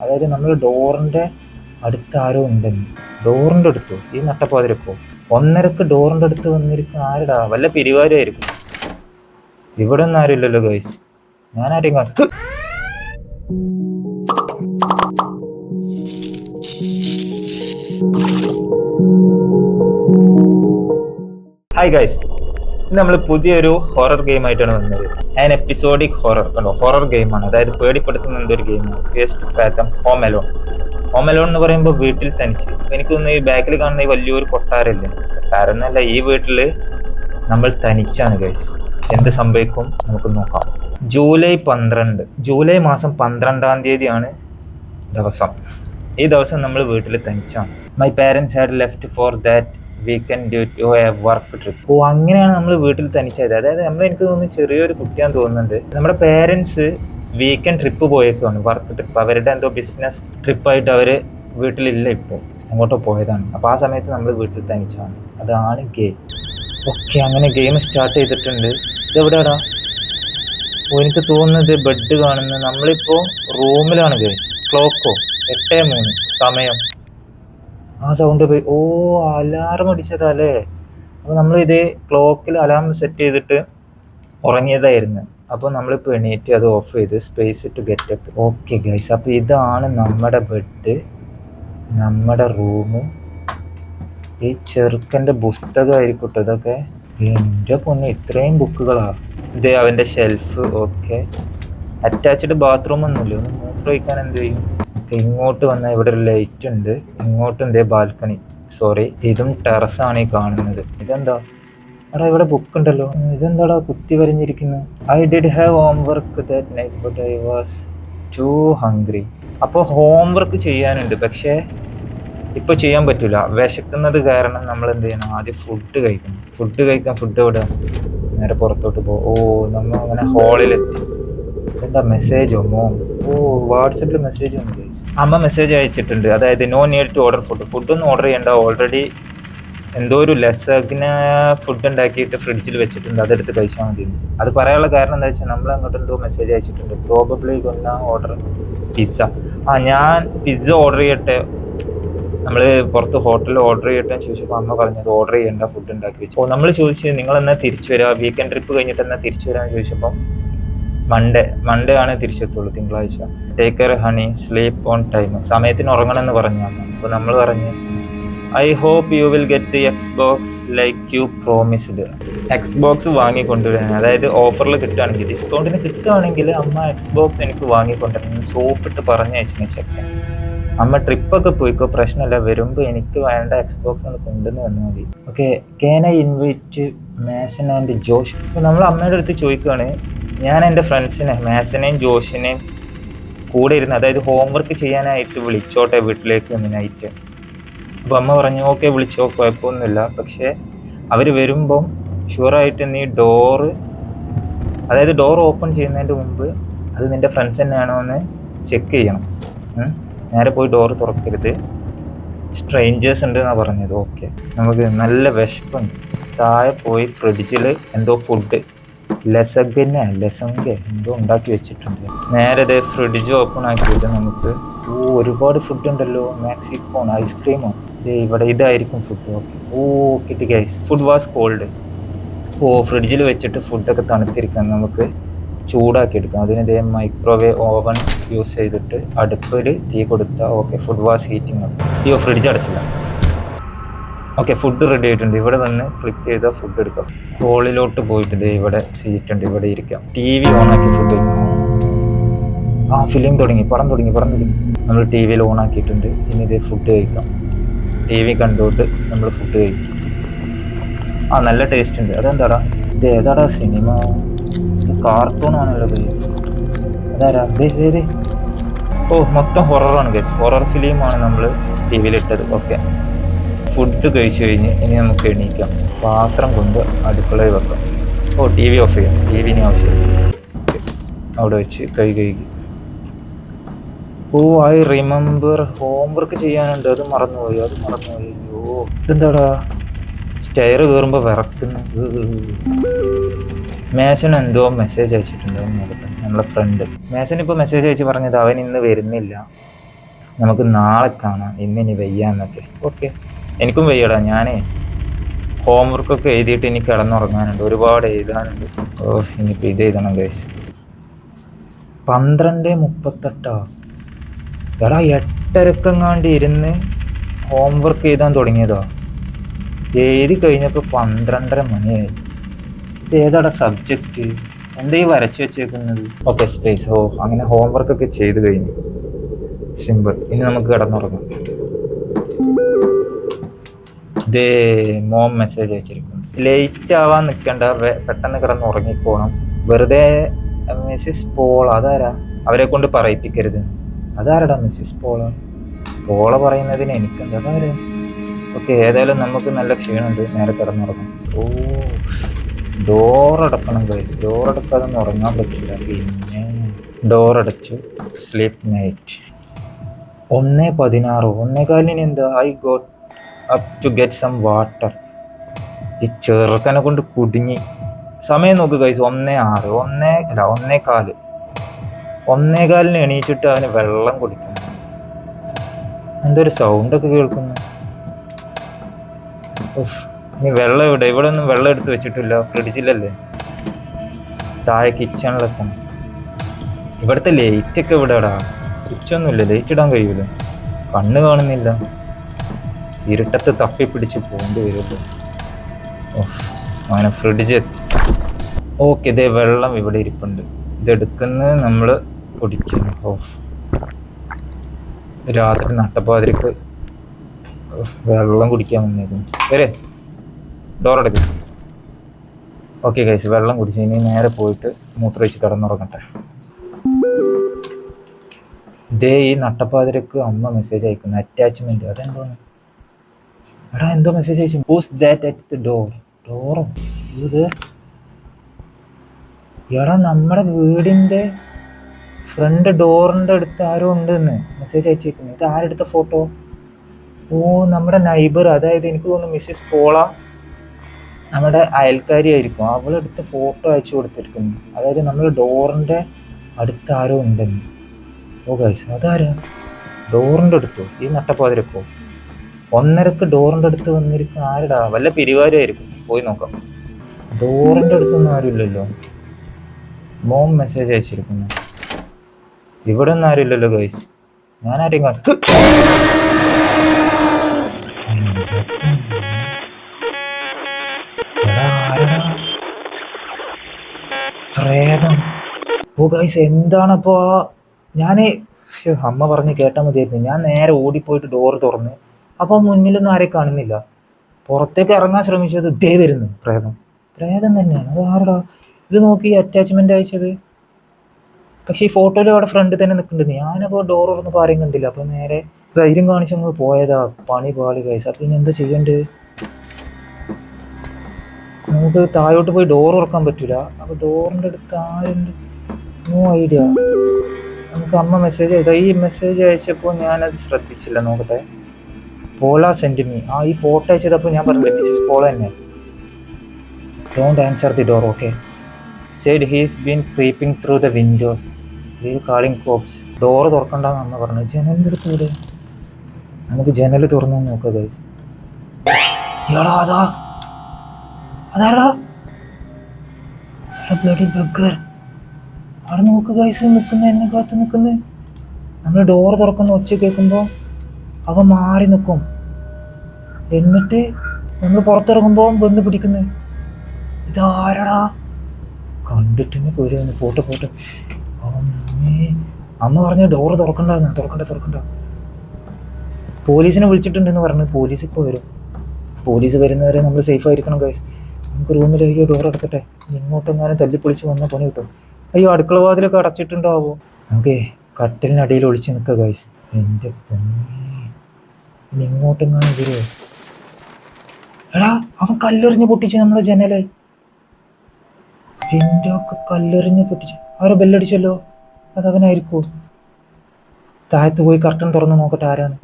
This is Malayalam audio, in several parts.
അതായത് നമ്മൾ ഡോറിന്റെ അടുത്ത് ആരോ ഉണ്ടെന്ന്. ഡോറിന്റെ അടുത്ത്? ഈ നട്ടപ്പാതിരക്കോ? ഒന്നരക്ക് ഡോറിന്റെ അടുത്ത് വന്നിരിക്കുന്ന ആരടാ? വല്ല പിരിവാരായിരിക്കും ഇവിടെ ഒന്നും ആരുമില്ലല്ലോ ഗൈസ് ഞാൻ ആരെയും കത്ത് ഹായ് ഗൈസ് നമ്മൾ പുതിയൊരു ഹൊറർ ഗെയിം ആയിട്ടാണ് വന്നത്. ആൻ എപ്പിസോഡിക് ഹൊറർ കണ്ടോ? ഹൊറർ ഗെയിമാണ് അതായത് പേടിപ്പെടുത്തുന്ന എന്തൊരു ഗെയിമാണ് fears to fathom home alone home alone എന്ന് പറയുമ്പോൾ വീട്ടിൽ തനിച്ച്. എനിക്ക് തോന്നുന്നു ഈ ബാക്കിൽ കാണുന്ന ഈ വലിയൊരു കൊട്ടാരല്ലേ? കൊട്ടാരം എന്നല്ല ഈ വീട്ടിൽ നമ്മൾ തനിച്ചാണ് ഗൈസ് എന്ത് സംഭവിക്കും നമുക്ക് നോക്കാം. ജൂലൈ പന്ത്രണ്ട്. ജൂലൈ മാസം പന്ത്രണ്ടാം തീയതിയാണ് ദിവസം. ഈ ദിവസം നമ്മൾ വീട്ടിൽ തനിച്ചാണ്. My parents had left for that weekend due work trip oh അങ്ങനെയാണ് നമ്മൾ വീട്ടിൽ തനിച്ചായത് അതായത് നമ്മൾ എനിക്ക് തോന്നുന്നു ചെറിയൊരു കുട്ടിയാന്ന് തോന്നുന്നുണ്ട്. നമ്മുടെ പേരൻസ് വീക്കെൻഡ് ട്രിപ്പ് പോയേക്കാണ് വർക്ക് ട്രിപ്പ് അവരുടെ എന്തോ ബിസിനസ് ട്രിപ്പായിട്ട് അവർ വീട്ടിലില്ല ഇപ്പോൾ അങ്ങോട്ട് പോയതാണ്. അപ്പോൾ ആ സമയത്ത് നമ്മൾ വീട്ടിൽ തനിച്ചാണ്. അതാണ് ഗെയിം ഓക്കെ അങ്ങനെ ഗെയിം സ്റ്റാർട്ട് ചെയ്തിട്ടുണ്ട്. ഇതെവിടെയാടാ? എനിക്ക് തോന്നുന്നത് ബെഡ് കാണുന്നത് നമ്മളിപ്പോൾ റൂമിലാണ് ഗെയിം ക്ലോക്കോ എട്ട് മൂന്ന്. സമയം. ആ സൗണ്ട് പോയി. ഓ അലാറം അടിച്ചതല്ലേ? അപ്പോൾ നമ്മൾ ഇത് ക്ലോക്കിൽ അലാറം സെറ്റ് ചെയ്തിട്ട് ഉറങ്ങിയതായിരുന്നു. അപ്പോൾ നമ്മളിപ്പോൾ എണീറ്റ് അത് ഓഫ് ചെയ്ത് space to get up okay guys അപ്പോൾ ഇതാണ് നമ്മുടെ ബെഡ് നമ്മുടെ റൂം ഈ ചെറുക്കന്റെ പുസ്തകമായിരിക്കട്ടെ ഇതൊക്കെ. എന്റെ പൊന്ന് ഇത്രയും ബുക്കുകളാ ഇത് അവന്റെ ഷെൽഫ് ഓക്കെ അറ്റാച്ച്ഡ് ബാത്റൂം ഒന്നുമില്ല. ഒന്ന് മൂത്രം ഒഴിക്കാൻ എന്ത് ചെയ്യും? ഓക്കെ ഇങ്ങോട്ട് വന്നാൽ ഇവിടെ ഒരു ലൈറ്റ് ഉണ്ട്. ഇങ്ങോട്ടും ഇതേ ബാൽക്കണി സോറി ഇതും ടെറസാണ് ഈ കാണുന്നത്. ഇതെന്താ? എടാ ഇവിടെ ബുക്ക് ഉണ്ടല്ലോ. ഇതെന്താടാ കുത്തി വരഞ്ഞിരിക്കുന്നു? I did have homework that night but I was too hungry അപ്പോൾ ഹോംവർക്ക് ചെയ്യാനുണ്ട്. പക്ഷേ ഇപ്പൊ ചെയ്യാൻ പറ്റൂല. വിശക്കുന്നത് കാരണം നമ്മൾ എന്ത് ചെയ്യണം? ആദ്യം ഫുഡ് കഴിക്കണം. ഫുഡ് കഴിക്കാൻ ഫുഡ് എവിടെ നേരെ പുറത്തോട്ട് പോകും ഓ നമ്മൾ അങ്ങനെ ഹാളിലെത്തി എന്താ മെസ്സേജോ മോ ഓ വാട്സപ്പിൽ മെസ്സേജ് ഉണ്ട്. അമ്മ മെസ്സേജ് അയച്ചിട്ടുണ്ട്. അതായത് no need to order food ഫുഡൊന്നും ഓർഡർ ചെയ്യേണ്ട. ഓൾറെഡി എന്തോ ഒരു ലെസ്സിന് ഫുഡ് ഉണ്ടാക്കിയിട്ട് ഫ്രിഡ്ജിൽ വെച്ചിട്ടുണ്ട്. അതെടുത്ത് കഴിച്ചാൽ മതി. അത് പറയാനുള്ള കാരണം എന്താ വെച്ചാൽ നമ്മൾ അങ്ങോട്ട് എന്തോ മെസ്സേജ് അയച്ചിട്ടുണ്ട്. പ്രോബബ്ലി കൊന്ന ഓർഡർ പിസ്സ ആ ഞാൻ പിസ്സ ഓർഡർ ചെയ്യട്ടെ. നമ്മൾ പുറത്ത് ഹോട്ടലിൽ ഓർഡർ ചെയ്യട്ടെ ചോദിച്ചപ്പോൾ അമ്മ പറഞ്ഞത് ഓർഡർ ചെയ്യേണ്ട ഫുഡ് ഉണ്ടാക്കി വെച്ചു. അപ്പോൾ നമ്മൾ ചോദിച്ചു നിങ്ങൾ എന്നാൽ തിരിച്ചു വരിക വീക്കെൻഡ് ട്രിപ്പ് കഴിഞ്ഞിട്ട് എന്നാൽ തിരിച്ചു വരാമെന്ന് ചോദിച്ചപ്പം മൺഡേ മൺഡേ ആണ് തിരിച്ചെത്തുള്ളൂ തിങ്കളാഴ്ച. Take care honey sleep on time സമയത്തിന് ഉറങ്ങണം എന്ന് പറഞ്ഞു അപ്പോൾ നമ്മൾ പറഞ്ഞു I hope you will get the Xbox like you promised Xbox വാങ്ങിക്കൊണ്ടുവരാൻ അതായത് ഓഫറിൽ കിട്ടുകയാണെങ്കിൽ ഡിസ്കൗണ്ടിന് കിട്ടുകയാണെങ്കിൽ അമ്മ എക്സ് ബോക്സ് എനിക്ക് വാങ്ങിക്കൊണ്ടുവരണം. സോപ്പിട്ട് പറഞ്ഞയച്ചു ചെക്കൻ. അമ്മ ട്രിപ്പൊക്കെ പോയിക്കോ പ്രശ്നമില്ല വരുമ്പോൾ എനിക്ക് വേണ്ട എക്സ് ബോക്സ് ഒന്ന് കൊണ്ടുവന്ന് വന്നാൽ മതി. Okay can I invite Mason and Josh നമ്മൾ അമ്മയുടെ അടുത്ത് ചോദിക്കുകയാണ് ഞാൻ എന്റെ ഫ്രണ്ട്സിനെ മാസിനെയും ജോഷിനെയും കൂടെ ഇരുന്ന് അതായത് ഹോംവർക്ക് ചെയ്യാനായിട്ട് വിളിച്ചോട്ടെ വീട്ടിലേക്ക് എന്ന് നൈറ്റ് അപ്പോൾ അമ്മ പറഞ്ഞു ഓക്കെ വിളിച്ചോ കുഴപ്പമൊന്നുമില്ല. പക്ഷേ അവർ വരുമ്പം ഷുവറായിട്ട് നീ ഡോറ് അതായത് ഡോർ ഓപ്പൺ ചെയ്യുന്നതിന്റെ മുമ്പ് അത് നിന്റെ ഫ്രണ്ട്സ് തന്നെയാണോ എന്ന് ചെക്ക് ചെയ്യണം. നേരെ പോയി ഡോറ് തുറക്കരുത്. സ്ട്രേഞ്ചേഴ്സ് ഉണ്ട് എന്നാണ് പറഞ്ഞത്. ഓക്കെ നമുക്ക് നല്ല വിശപ്പുണ്ട്. താഴെ പോയി ഫ്രിഡ്ജിൽ എന്തോ ഫുഡ് ലസഗന ലസങ്ക എന്തോ ഉണ്ടാക്കി വെച്ചിട്ടുണ്ട്. നേരെ ഇത് ഫ്രിഡ്ജ് ഓപ്പൺ ആക്കിയിട്ട് നമുക്ക് ഓ ഒരുപാട് ഫുഡ് ഉണ്ടല്ലോ. മാക്സിക്കോൺ ഐസ്ക്രീമോ ദേ ഇവിടെ ഇതായിരിക്കും ഫുഡ് ഓക്കെ ഓ കിട്ടി ഗൈസ് ഫുഡ് വാസ് കോൾഡ് ഓ ഫ്രിഡ്ജിൽ വെച്ചിട്ട് ഫുഡൊക്കെ തണുത്തിരിക്കാൻ നമുക്ക് ചൂടാക്കി എടുക്കാം അതിന് ഇതേ മൈക്രോവേവ് ഓവൻ യൂസ് ചെയ്തിട്ട് അടുപ്പിൽ തീ കൊടുത്താൽ ഓക്കെ ഫുഡ് വാസ് ഹീറ്റിംഗ് അയ്യോ ഫ്രിഡ്ജ് അടച്ചില്ല. ഓക്കെ ഫുഡ് റെഡി ആയിട്ടുണ്ട്. ഇവിടെ തന്നെ ക്ലിക്ക് ചെയ്താൽ ഫുഡ് എടുക്കാം. ഹോളിലോട്ട് പോയിട്ട് ദേ ഇവിടെ സീറ്റ് ഉണ്ട്. ഇവിടെ ഇരിക്കാം. ടി വി ഓൺ ആക്കി ഫുഡ് ആ ഫിലിം തുടങ്ങി. പടം തുടങ്ങി പടം തുടങ്ങി. നമ്മൾ ടി വിയിൽ ഓൺ ആക്കിയിട്ടുണ്ട്. ഇനി ഇതേ ഫുഡ് കഴിക്കാം. ടി വി കണ്ടുകൊണ്ട് നമ്മൾ ഫുഡ് കഴിക്കും. ആ നല്ല ടേസ്റ്റ് ഉണ്ട്. അതെന്താടാ? ഇത് ഏതാടാ സിനിമ കാർട്ടൂൺ ആണല്ലോ ഗൈസ്. അതാരാ? ദേ ദേ ഓ മൊത്തം ഹൊററാണ് ഗൈസ്. ഹൊറർ ഫിലിമാണ് നമ്മൾ ടി വിയിലിട്ടത് ഓക്കെ ഫുഡ് കഴിച്ചു കഴിഞ്ഞ് ഇനി നമുക്ക് എണീക്കാം. പാത്രം കൊണ്ട് അടുക്കളയിൽ വെക്കാം. ഓ ടി വി ഓഫ് ചെയ്യാം. ടി വിനെ ഓഫ് ചെയ്യാം അവിടെ വെച്ച് കൈ കഴുകി. ഓ ഐ റിമെമ്പർ ഹോംവർക്ക് ചെയ്യാനുണ്ട്. അത് മറന്നുപോയി അത് മറന്നുപോയി. അയ്യോ ഇതെന്താടാ? സ്റ്റെയർ കയറുമ്പോൾ വിറക്കുന്നു. മേശൻ എന്തോ മെസ്സേജ് അയച്ചിട്ടുണ്ട്. അത് നോക്കട്ടെ. നമ്മളെ ഫ്രണ്ട് മേശൻ ഇപ്പോൾ മെസ്സേജ് അയച്ച് പറഞ്ഞത് അവൻ ഇന്ന് വരുന്നില്ല. നമുക്ക് നാളെ കാണാം. ഇന്നിനി വയ്യാന്നൊക്കെ. ഓക്കെ എനിക്കും വയ്യടാ ഞാനേ ഹോംവർക്കൊക്കെ എഴുതിയിട്ട് ഇനി കിടന്നുറങ്ങാനുണ്ട്. ഒരുപാട് എഴുതാനുണ്ട്. ഓ ഇനിയിപ്പോൾ ഇത് എഴുതണം ഗൈസ് പന്ത്രണ്ട് മുപ്പത്തെട്ടോ? എടാ എട്ടരക്കെങ്ങാണ്ട് ഇരുന്ന് ഹോംവർക്ക് എഴുതാൻ തുടങ്ങിയതോ? എഴുതി കഴിഞ്ഞപ്പോൾ പന്ത്രണ്ടര മണിയായി. ഇത് ഏതാടാ സബ്ജക്റ്റ് എന്താ വരച്ചു വെച്ചേക്കുന്നത്? ഓക്കെ സ്പേസ് ഓ അങ്ങനെ ഹോംവർക്ക് ഒക്കെ ചെയ്ത് കഴിഞ്ഞു. സിമ്പിൾ ഇനി നമുക്ക് കിടന്നുറങ്ങാം. ഇതേ മോം മെസ്സേജ് അയച്ചിരിക്കുന്നു. ലേറ്റ് ആവാൻ നിൽക്കണ്ട പെട്ടെന്ന് കിടന്ന് ഉറങ്ങിപ്പോണം. വെറുതെ മിസ്സിസ് പോൾ അതാരാ? അവരെ കൊണ്ട് പറയിപ്പിക്കരുത്. അതാരടാ മിസ്സിസ് പോള പോള പറയുന്നതിന് എനിക്കെന്ത് അതാരാ ഓക്കെ ഏതായാലും നമുക്ക് നല്ല ക്ഷീണമുണ്ട് നേരെ കിടന്നുറങ്ങാം. ഓ ഡോറടക്കണം കഴിച്ചു ഡോറടക്കാതെ ഒന്നും ഉറങ്ങാൻ പറ്റില്ല. പിന്നെ ഡോറടച്ചു. സ്ലീപ്പ് നൈറ്റ് ഒന്ന് പതിനാറ്. ഒന്നേകാലിന് എന്താ? I got up to get some water ഈ ചെറുക്കനെ കൊണ്ട് കുടുങ്ങി. സമയം നോക്ക് കൈസ് ഒന്നേ ആറ് ഒന്നേ അല്ല ഒന്നേ കാൽ. ഒന്നേ കാലിന് എണീച്ചിട്ട് അവന് വെള്ളം കുടിക്കുന്നു. എന്തൊരു സൗണ്ടൊക്കെ കേൾക്കുന്നു. ഇനി വെള്ളം ഇവിടെ ഇവിടെ ഒന്നും വെള്ളം എടുത്ത് വെച്ചിട്ടില്ല. ഫ്രിഡ്ജിലല്ലേ താഴെ കിച്ചണിലെത്തണം ഇവിടുത്തെ ലൈറ്റൊക്കെ ഇവിടെ ഇടാം സ്വിച്ച് ഒന്നുമില്ല ലൈറ്റ് ഇടാൻ കഴിയൂല. കണ്ണ് കാണുന്നില്ല. ഇരുട്ടത്ത് തപ്പിപ്പിടിച്ച് പോകേണ്ടി വരുന്നു. അങ്ങനെ ഫ്രിഡ്ജ് എത്തി. ഓക്കെ ഇതേ വെള്ളം ഇവിടെ ഇരിപ്പുണ്ട്. ഇതെടുക്കുന്നത് നമ്മൾ കുടിക്കുന്നു. ഓഫ് രാത്രി നട്ടപ്പാതിരിക്ക് വെള്ളം കുടിക്കാൻ വന്നിരുന്നു വരെ ഡോറടക്ക് ഓക്കെ കൈസ് വെള്ളം കുടിച്ച് ഇനി നേരെ പോയിട്ട് മൂത്രമൊഴിച്ച് കിടന്നുറങ്ങട്ടെ. ഇതേ ഈ നട്ടപ്പാതിരക്ക് അമ്മ മെസ്സേജ് അയക്കുന്നു. അറ്റാച്ച്മെന്റ് അതെന്തോന്ന് എടാ എന്തോ മെസ്സേജ് അയച്ചു. Post that at the door ഡോറോ ഇത് എടാ നമ്മുടെ വീടിന്റെ ഫ്രണ്ട് ഡോറിന്റെ അടുത്ത് ആരോ ഉണ്ടെന്ന് മെസ്സേജ് അയച്ചേക്കുന്നു. ഇത് ആരെടുത്ത ഫോട്ടോ ഓ നമ്മുടെ നൈബർ അതായത് എനിക്ക് തോന്നുന്നു മിസ്സിസ് പോള നമ്മുടെ അയൽക്കാരി ആയിരിക്കും അവളെടുത്ത് ഫോട്ടോ അയച്ചു കൊടുത്തിരിക്കുന്നു. അതായത് നമ്മുടെ ഡോറിന്റെ അടുത്ത് ആരോ ഉണ്ടെന്ന്. ഓ ഗൈസ് അതാരാ? ഡോറിന്റെ അടുത്തോ? ഈ നട്ടപ്പാതിരക്കോ ഒന്നരക്ക് ഡോറിന്റെ അടുത്ത് വന്നിരിക്കുന്ന ആരുടാ? വല്ല പിരിവാരുമായിരിക്കും. പോയി നോക്കാം. ഡോറിന്റെ അടുത്തൊന്നും ആരുമില്ലല്ലോ മോം മെസ്സേജ് അയച്ചിരിക്കുന്നു. ഇവിടെ ഒന്നും ആരുമില്ലല്ലോ ഗൈസ് ഞാൻ ആരെയും? പ്രേതം. ഓ ഗൈസ് എന്താണപ്പോ? ഞാൻ അമ്മ പറഞ്ഞ് കേട്ടാൽ മതിയായിരുന്നു. ഞാൻ നേരെ ഓടിപ്പോയിട്ട് ഡോറ് തുറന്ന് അപ്പോൾ മുന്നിലൊന്നും ആരെയും കാണുന്നില്ല. പുറത്തേക്ക് ഇറങ്ങാൻ ശ്രമിച്ചത് ദേ വരുന്നു പ്രേതം. പ്രേതം തന്നെയാണ്. അത് ആരടാ? ഇത് നോക്കി അറ്റാച്ച്മെന്റ് അയച്ചത്? പക്ഷേ ഈ ഫോട്ടോയിൽ അവിടെ ഫ്രണ്ട് തന്നെ നിൽക്കുന്നുണ്ട്. ഞാനപ്പോൾ ഡോർ തുറന്നപ്പോൾ ആരെയും കണ്ടില്ല. അപ്പോൾ നേരെ ധൈര്യം കാണിച്ചങ്ങ് പോയതാ. പണി പാളി കൈസ് അപ്പം ഇനി എന്താ ചെയ്യേണ്ടത്? നമുക്ക് താഴോട്ട് പോയി ഡോർ തുറക്കാൻ പറ്റില്ല അപ്പോൾ ഡോറിന്റെ അടുത്ത് ആരുണ്ട്? നോ ഐഡിയ നമുക്ക് അമ്മ മെസ്സേജ് അയച്ചാ. ഈ മെസ്സേജ് അയച്ചപ്പോൾ ഞാനത് ശ്രദ്ധിച്ചില്ല. നോക്കട്ടെ. പോള സെന്റിമി ആ ഈ ഫോട്ടോ അയച്ചതപ്പോൾ ഞാൻ പറഞ്ഞില്ലേ മിസ്സിസ് പോള തന്നെ. Don't answer the door okay side he's been creeping through the windows ഈ കാളിംഗ് കോപ്സ് ഡോറ് തുറക്കണ്ടെന്ന് അമ്മ പറഞ്ഞു. ജനലിന്റെ അടുത്ത് ഇവിടെ നമുക്ക് ജനൽ തുറന്നു നോക്കാം ഗൈസ് അവിടെ നോക്ക് ഗൈസ് നിൽക്കുന്ന എന്നെ കാത്ത് നിൽക്കുന്നത് നമ്മൾ ഡോറ് തുറക്കുന്ന ഒച്ച കേൾക്കുമ്പോൾ അവൻ മാറി നിൽക്കും. എന്നിട്ട് നമ്മൾ പുറത്തിറങ്ങുമ്പോൾ വന്ന് പിടിക്കുന്നു. ഇതാരടാ? കണ്ടിട്ട് പോയിരുന്നു പോട്ടെ പോട്ട്. അമ്മേ അമ്മ പറഞ്ഞ ഡോറ് തുറക്കണ്ടെന്ന് തുറക്കണ്ട തുറക്കണ്ട. പോലീസിനെ വിളിച്ചിട്ടുണ്ടെന്ന് പറഞ്ഞു. പോലീസ് ഇപ്പോൾ വരും. പോലീസ് വരുന്നവരെ നമ്മൾ സേഫ് ആയിരിക്കണം ഗൈസ് നമുക്ക് റൂമിൽ ഡോർ അടക്കട്ടെ. ഇങ്ങോട്ടെങ്ങാനും തല്ലിപ്പൊളിച്ച് വന്ന പണി കിട്ടും. അയ്യോ അടുക്കള വാതിലൊക്കെ അടച്ചിട്ടുണ്ടാവോ? നമുക്കേ കട്ടിലിനടിയിൽ ഒളിച്ച് നിൽക്കുക ഗൈസ് എന്റെ പൊന്നേ. ഇനി ഇങ്ങോട്ടെങ്ങാനും ഇവർ എടാ അവൻ കല്ലെറിഞ്ഞ് പൊട്ടിച്ച് നമ്മുടെ ജനൽ. എന്റെ ഒക്കെ കല്ലെറിഞ്ഞ് പൊട്ടിച്ച്. അവരെ ബെല്ലടിച്ചല്ലോ. അതവനായിരിക്കോ താഴത്ത് പോയി കർട്ടൻ തുറന്ന് നോക്കട്ടെ ആരാന്ന്.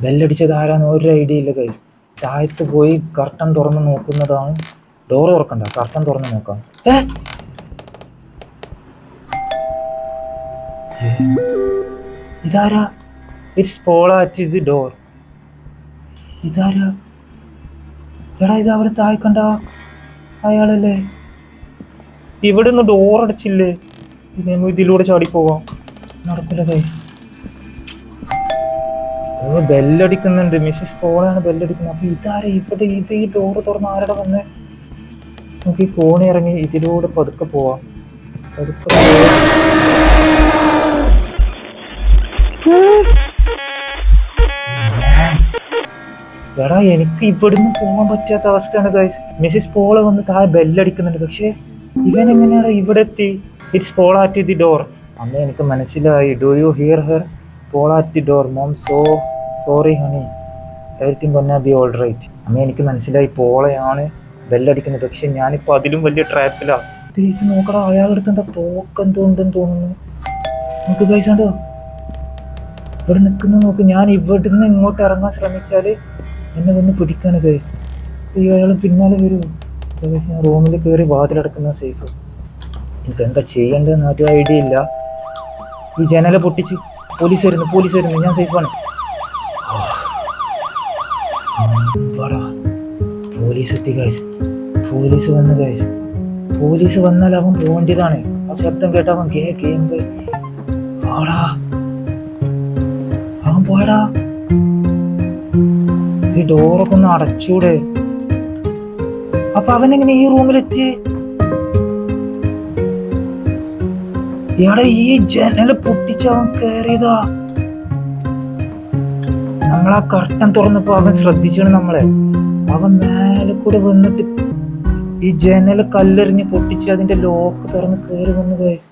ബെല്ലടിച്ചത് ആരാന്ന് ഒരു ഐഡിയ ഇല്ല കൈസ് താഴത്ത് പോയി കർട്ടൻ തുറന്ന് നോക്കുന്നതാണ്. ഡോർ തുറക്കണ്ട കർട്ടൻ തുറന്ന് നോക്കാം. ഏ? ഇതാരാ? ഇറ്റ്സ് പോള അറ്റ് ദി ഡോർ ഇതാരാ? എടാ ഇത് അവിടെ താഴെ കണ്ട അയാളല്ലേ? ഇവിടെ നിന്ന് ഡോർ അടച്ചില്ലേ നമ്മൾ ഇതിലൂടെ ചാടി പോവാം നടക്കില്ല കൈസ് ബെല്ലടിക്കുന്നുണ്ട്. മിസ്സിസ് പോളാണ് ബെല്ലടിക്കുന്നത്. അപ്പൊ ഇതാരാ? ഇവിടെ ഇത് ഈ ഡോർ തുറന്ന് ആരുടെ വന്ന്? നമുക്ക് ഈ കോണി ഇറങ്ങി ഇതിലൂടെ പതുക്കെ പോവാം. പതുക്കെ എടാ എനിക്ക് ഇവിടുന്ന് പോകാൻ പറ്റാത്ത അവസ്ഥയാണ് ഗൈസ് മിസ്സിസ് പോള വന്ന് താഴെ ബെല്ലടിക്കുന്നുണ്ട്. പക്ഷേ ഇവൻ എങ്ങനെയാണ് ഇവിടെ എത്തി it's Paul at the door അമ്മ എനിക്ക് മനസ്സിലായി. Do you hear her Paul at the door mom so sorry honey everything gonna be all right അമ്മ എനിക്ക് മനസ്സിലായി. പോളയാണ് ബെല്ലടിക്കുന്നത്. പക്ഷെ ഞാനിപ്പോൾ അതിലും വലിയ ട്രാപ്പിലാണ് തിരിച്ച് നോക്കടാ അയാളുടെ അടുത്ത് എന്താ തോക്കെന്തോ ഉണ്ടെന്ന് തോന്നുന്നു. നമുക്ക് ഉണ്ടോ ഇവിടെ നിൽക്കുന്ന നോക്ക്. ഞാൻ ഇവിടുന്ന് ഇങ്ങോട്ട് ഇറങ്ങാൻ ശ്രമിച്ചാൽ എന്നെ വന്ന് പിടിക്കാണ് ഗൈസ് അയ്യോ അയാൾ പിന്നാലെ വരുമോ ഗൈസ് ഞാൻ റൂമിൽ കയറി വാതിലടക്കുന്ന സേഫ് എനിക്ക് എന്താ ചെയ്യേണ്ടതെന്ന് ഒരു ഐഡിയ ഇല്ല. ഈ ജനല പൊട്ടിച്ച് പോലീസ് വരുന്നു പോലീസ് വരുന്നു ഞാൻ സേഫാണ്. പോലീസ് എത്തി ഗൈസ് പോലീസ് വന്നു ഗൈസ് പോലീസ് വന്നാൽ അവൻ പോകേണ്ടതാണ്. ആ ശബ്ദം കേട്ട അവൻ ഗേ ഗെയിം ആടാ അവൻ പോയടാ. ഈ ഡോറൊക്കെ ഒന്ന് അടച്ചൂടെ? അപ്പൊ അവൻ എങ്ങനെ ഈ റൂമിലെത്തി ഇയാളെ ഈ ജനൽ പൊട്ടിച്ച് അവൻ കയറിയതാ നമ്മളാ കർട്ടൻ തുറന്നപ്പോ അവൻ ശ്രദ്ധിച്ചാണ് നമ്മളെ. അവൻ മേലെ കൂടെ വന്നിട്ട് ഈ ജനൽ കല്ലെറിഞ്ഞ് പൊട്ടിച്ച് അതിന്റെ ലോക്ക് തുറന്ന് കയറി വന്നു guys.